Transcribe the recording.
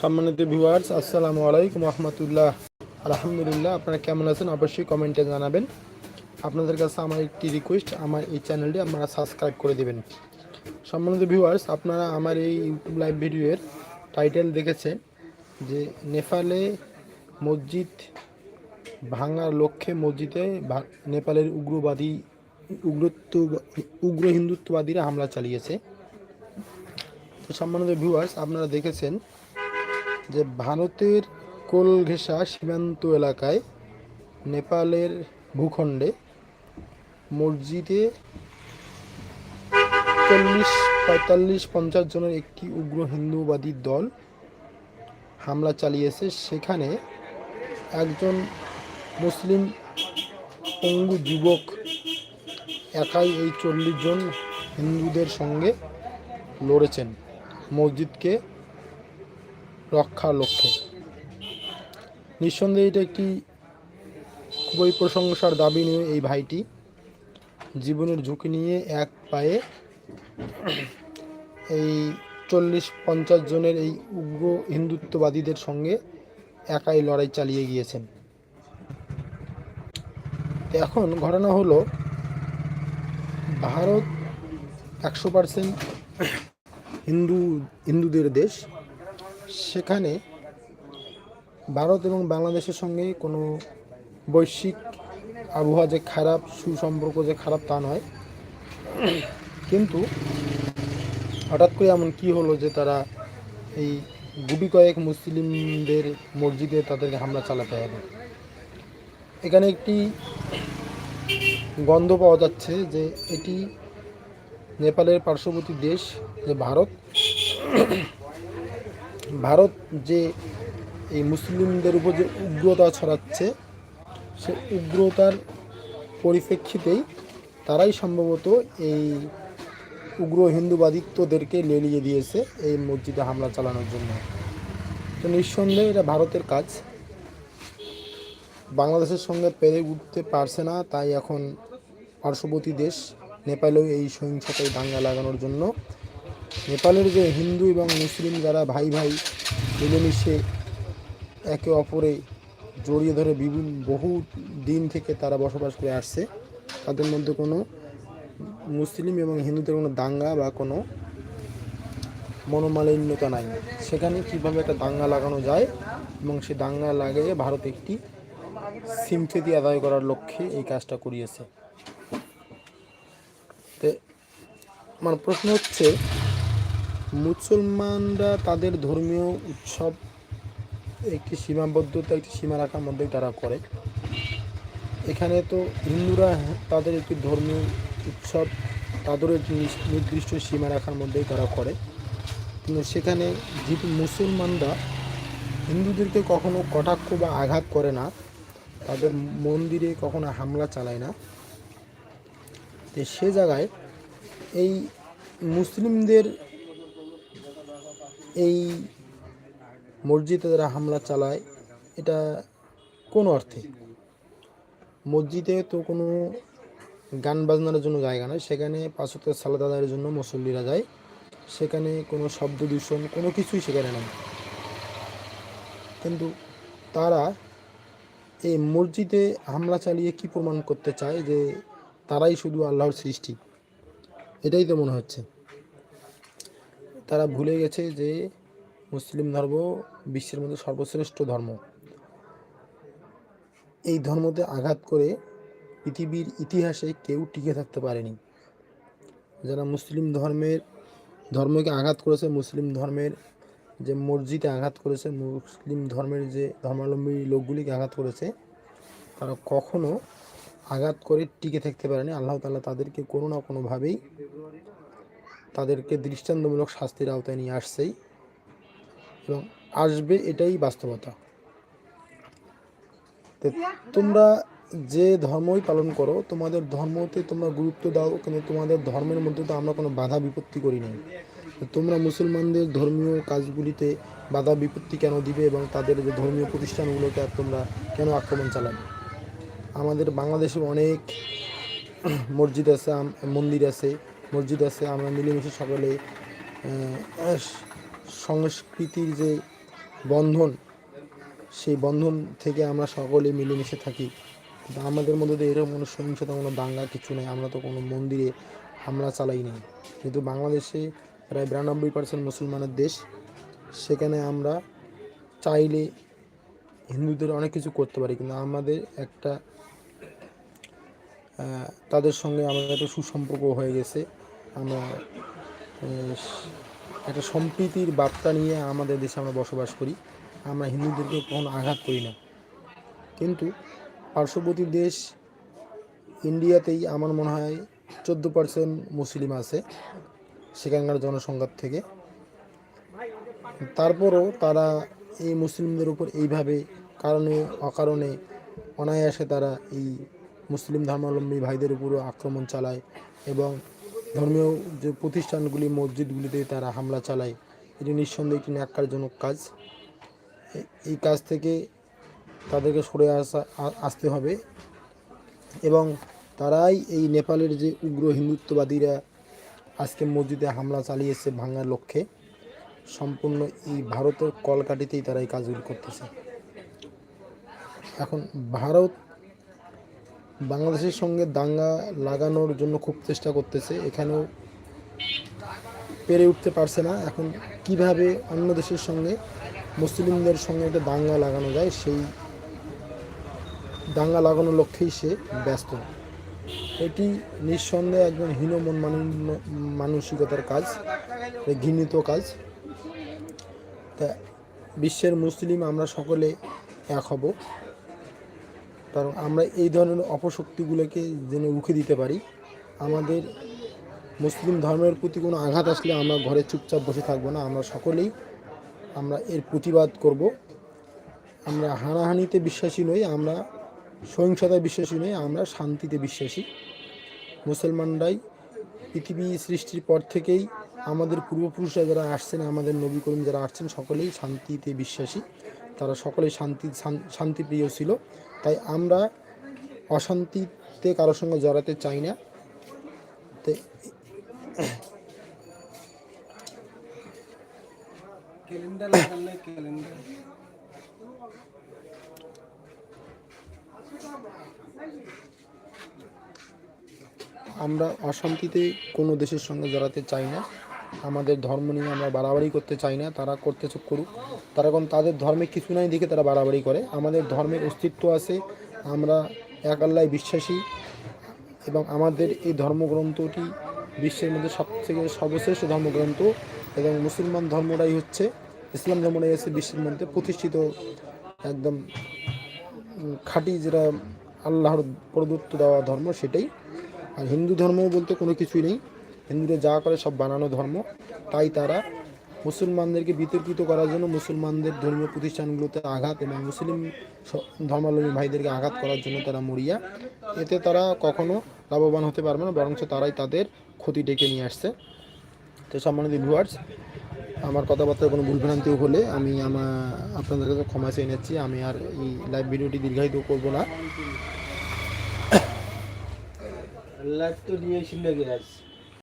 সম্মানিত ভিউয়ার্স আসসালামু আলাইকুম রহমতুল্লাহ। আলহামদুলিল্লাহ, আপনারা কেমন আছেন? অবশ্যই কমেন্টে জানাবেন। আপনাদের কাছে আমার একটি রিকোয়েস্ট আমার এই চ্যানেলটি আপনারা সাবস্ক্রাইব করে দেবেন। সম্মানিত ভিউয়ার্স আপনারা আমার এই ইউটিউব লাইভ ভিডিওর টাইটেল দেখেছেন, যে নেপালে মসজিদ ভাঙার লক্ষ্যে মসজিদে নেপালের উগ্রবাদী, উগ্রত্ব, উগ্র হিন্দুত্ববাদীরা হামলা চালিয়েছে। তো সম্মানিত ভিউয়ার্স আপনারা দেখেছেন যে ভারতের কোলঘেঁষা সীমান্ত এলাকায় নেপালের ভূখণ্ডে মসজিদে চল্লিশ, পঁয়তাল্লিশ, পঞ্চাশ জনের একটি উগ্র হিন্দুবাদী দল হামলা চালিয়েছে। সেখানে একজন মুসলিম পঙ্গু যুবক একাই এই চল্লিশ জন হিন্দুদের সঙ্গে লড়েছেন। মসজিদকে রক্ষার লক্ষ্যে। নিঃসন্দেহে এটা একটি খুবই প্রশংসার দাবি নিয়ে এই ভাইটি জীবনের ঝুঁকি নিয়ে এক পায়ে এই চল্লিশ পঞ্চাশ জনের এই উগ্র হিন্দুত্ববাদীদের সঙ্গে একাই লড়াই চালিয়ে গিয়েছেন। এখন ঘটনা হলো, ভারত একশো পার্সেন্ট হিন্দু হিন্দুদের দেশ। সেখানে ভারত এবং বাংলাদেশের সঙ্গে কোনো বৈশ্বিক আবহাওয়া যে খারাপ, সুসম্পর্ক যে খারাপ তা নয়। কিন্তু হঠাৎ করে এমন কি হলো যে তারা এই গুটি কয়েক মুসলিমদের মসজিদে তাদেরকে হামলা চালাতে হবে? এখানে একটি গন্ধ পাওয়া যাচ্ছে যে এটি নেপালের পার্শ্ববর্তী দেশ, যে ভারত। ভারত যে এই মুসলিমদের উপর যে উগ্রতা ছড়াচ্ছে, সে উগ্রতার পরিপ্রেক্ষিতেই তারাই সম্ভবত এই উগ্র হিন্দুবাদিত্বদেরকে লেলিয়ে দিয়েছে এই মসজিদে হামলা চালানোর জন্য। তো নিঃসন্দেহে এটা ভারতের কাজ। বাংলাদেশের সঙ্গে পেরে উঠতে পারছে না, তাই এখন পার্শ্ববর্তী দেশ নেপালেও এই সহিংসতায় দাঙ্গা লাগানোর জন্য নেপালের যে হিন্দু এবং মুসলিম যারা ভাই ভাই মিলেমিশে একে অপরে জড়িয়ে ধরে বিভিন্ন বহু দিন থেকে তারা বসবাস করে আসছে, তাদের মধ্যে কোনো মুসলিম এবং হিন্দুদের কোনো দাঙ্গা বা কোনো মনোমালিন্যতা নাই। সেখানে কীভাবে একটা দাঙ্গা লাগানো যায় এবং সে দাঙ্গা লাগিয়ে ভারত একটি সিম্পেতি আদায় করার লক্ষ্যে এই কাজটা করিয়েছে। তো, আমার প্রশ্ন হচ্ছে মুসলমানরা তাদের ধর্মীয় উৎসব একটি সীমাবদ্ধতা একটি সীমা রাখার মধ্যেই তারা করে। এখানে তো হিন্দুরা তাদের একটি ধর্মীয় উৎসব তাদেরও একটি নির্দিষ্ট সীমা রাখার মধ্যেই তারা করে। কিন্তু সেখানে যেহেতু মুসলমানরা হিন্দুদেরকে কখনো কটাক্ষ বা আঘাত করে না। তাদের মন্দিরে কখনো হামলা চালায় না। তো সে জায়গায় এই মুসলিমদের এই মসজিদে যারা হামলা চালায়, এটা কোন অর্থে? মসজিদে তো কোনো গান বাজনার জন্য জায়গা নয় সেখানে পাঁচত্ব সালাদ আদায়ের জন্য মুসল্লিরা যায়। সেখানে কোনো শব্দ দূষণ, কোনো কিছুই সেখানে নেই। কিন্তু তারা এই মসজিদে হামলা চালিয়ে কি প্রমাণ করতে চায় যে তারাই শুধু আল্লাহর সৃষ্টি? এটাই তো মনে হচ্ছে। তারা ভুলে গেছে যে মুসলিম ধর্ম বিশ্বের মধ্যে সর্বশ্রেষ্ঠ ধর্ম। এই ধর্মতে আঘাত করে পৃথিবীর ইতিহাসে কেউ টিকে থাকতে পারেনি। যারা মুসলিম ধর্মের, ধর্মকে আঘাত করেছে, মুসলিম ধর্মের যে মসজিদে আঘাত করেছে, মুসলিম ধর্মের যে ধর্মাবলম্বী লোকগুলিকে আঘাত করেছে, তারা কখনো আঘাত করে টিকে থাকতে পারেনি। আল্লাহ তাআলা তাদেরকে কোনো না কোনোভাবেই তাদেরকে দৃষ্টান্তমূলক শাস্তির আওতায় নিয়ে আসছেই এবং আসবে এটাই বাস্তবতা। তোমরা যে ধর্মই পালন করো, তোমাদের ধর্মতে তোমরা গুরুত্ব দাও, কিন্তু তোমাদের ধর্মের মধ্যে তো আমরা কোনো বাধা বিপত্তি করি নাই। তোমরা মুসলমানদের ধর্মীয় কাজগুলিতে বাধা বিপত্তি কেন দিবে এবং তাদের যে ধর্মীয় প্রতিষ্ঠানগুলোকে আর তোমরা কেন আক্রমণ চালাবে? আমাদের বাংলাদেশে অনেক মসজিদ আছে মন্দির আছে মসজিদ আছে, আমরা মিলেমিশে সকলে সংস্কৃতির যে বন্ধন, সেই বন্ধন থেকে আমরা সকলে মিলেমিশে থাকি। কিন্তু আমাদের মধ্যে তো এরকম কোনো সহিংসতা, কোনো দাঙ্গা কিছু নেই, আমরা তো কোনো মন্দিরে হামলা চালাই নাই। কিন্তু বাংলাদেশে প্রায় বিরানব্বই পার্সেন্ট মুসলমানের দেশ, সেখানে আমরা চাইলে হিন্দুদের অনেক কিছু করতে পারি, কিন্তু আমাদের একটা তাদের সঙ্গে আমাদের একটা সুসম্পর্ক হয়ে গেছে। আমরা একটা সম্প্রীতির বার্তা নিয়ে আমাদের দেশে আমরা বসবাস করি। আমরা হিন্দুদেরকে কখনো আঘাত করি না। কিন্তু পার্শ্ববর্তী দেশ ইন্ডিয়াতেই আমার মনে হয় চোদ্দ পার্সেন্ট মুসলিম আছে সেখানকার জনসংখ্যার থেকে। তারপরও তারা এই মুসলিমদের উপর এইভাবে কারণে, অকারণে অনায়াসে তারা এই মুসলিম ধর্মাবলম্বী ভাইদের উপরও আক্রমণ চালায় এবং ধর্মীয় যে প্রতিষ্ঠানগুলি, মসজিদগুলিতে তারা হামলা চালায়। এটি নিঃসন্দেহে একটি ন্যাক্কারজনক কাজ। এই কাজ থেকে তাদেরকে সরে আসা আসতে হবে এবং তারাই এই নেপালের যে উগ্র হিন্দুত্ববাদীরা আজকে মসজিদে হামলা চালিয়েছে ভাঙার লক্ষ্যে, সম্পূর্ণ এই ভারতের কলকাটিতেই তারা এই কাজগুলি করতেছে। এখন ভারত বাংলাদেশের সঙ্গে দাঙ্গা লাগানোর জন্য খুব চেষ্টা করতেছে। এখানেও পেরে উঠতে পারছে না। এখন কীভাবে অন্য দেশের সঙ্গে মুসলিমদের সঙ্গে একটা দাঙ্গা লাগানো যায়, সেই দাঙ্গা লাগানোর লক্ষ্যেই সে ব্যস্ত। এটি নিঃসন্দেহে একজন হীন মন মানসিকতার কাজ ঘৃণিত কাজ। তা বিশ্বের মুসলিম আমরা সকলে এক হব। কারণ আমরা এই ধরনের অপশক্তিগুলোকে যেন রুখে দিতে পারি। আমাদের মুসলিম ধর্মের প্রতি কোনো আঘাত আসলে আমরা ঘরে চুপচাপ বসে থাকব না। আমরা সকলেই আমরা এর প্রতিবাদ করব। আমরা হানাহানিতে বিশ্বাসী নই, আমরা সহিংসতায় বিশ্বাসী নই, আমরা শান্তিতে বিশ্বাসী। মুসলমানরাই পৃথিবী সৃষ্টির পর থেকেই আমাদের পূর্বপুরুষরা যারা আসছেন, আমাদের নবী করিম যারা আসছেন, সকলেই শান্তিতে বিশ্বাসী। তারা সকলেই শান্তি শান্তিপ্রিয় ছিল। তাই আমরা অশান্তিতে কারোর সঙ্গে জড়াতে চাই না। আমরা অশান্তিতে কোনো দেশের সঙ্গে জড়াতে চাই না। আমাদের ধর্ম নিয়ে আমরা বাড়াবাড়ি করতে চাই না, তারা করতে চোখ করুক। তারা কোন তাদের ধর্মে কিছু নাই দেখে তারা বাড়াবাড়ি করে। আমাদের ধর্মের অস্তিত্ব আছে, আমরা এক আল্লাহ বিশ্বাসী এবং আমাদের এই ধর্মগ্রন্থটি বিশ্বের মধ্যে সবথেকে সর্বশ্রেষ্ঠ ধর্মগ্রন্থ এবং মুসলমান ধর্মটাই হচ্ছে ইসলাম ধর্মটাই হচ্ছে বিশ্বের মধ্যে প্রতিষ্ঠিত একদম খাঁটি যেটা আল্লাহর প্রদত্ত দেওয়া ধর্ম সেটাই। আর হিন্দু ধর্ম বলতে কোনো কিছুই নেই। হিন্দুরা যা করে সব বানানো ধর্ম, তাই তারা মুসলমানদেরকে বিতর্কিত করার জন্য মুসলমানদের ধর্মীয় প্রতিষ্ঠানগুলোতে আঘাত এবং মুসলিম ধর্মাবলম্বী ভাইদেরকে আঘাত করার জন্য তারা মরিয়া। এতে তারা কখনো লাভবান হতে পারবে না, বরঞ্চ তারাই তাদের ক্ষতি ডেকে নিয়ে আসছে। তো সম্মানিত ভিউয়ার্স আমার কথাবার্তায় কোনো ভুলভ্রান্তি হলে আমি আমার আপনাদের কাছে ক্ষমা চেয়ে নিচ্ছি। আমি আর এই লাইভ ভিডিওটি দীর্ঘায়িত করব না। লাইট তো নিয়ে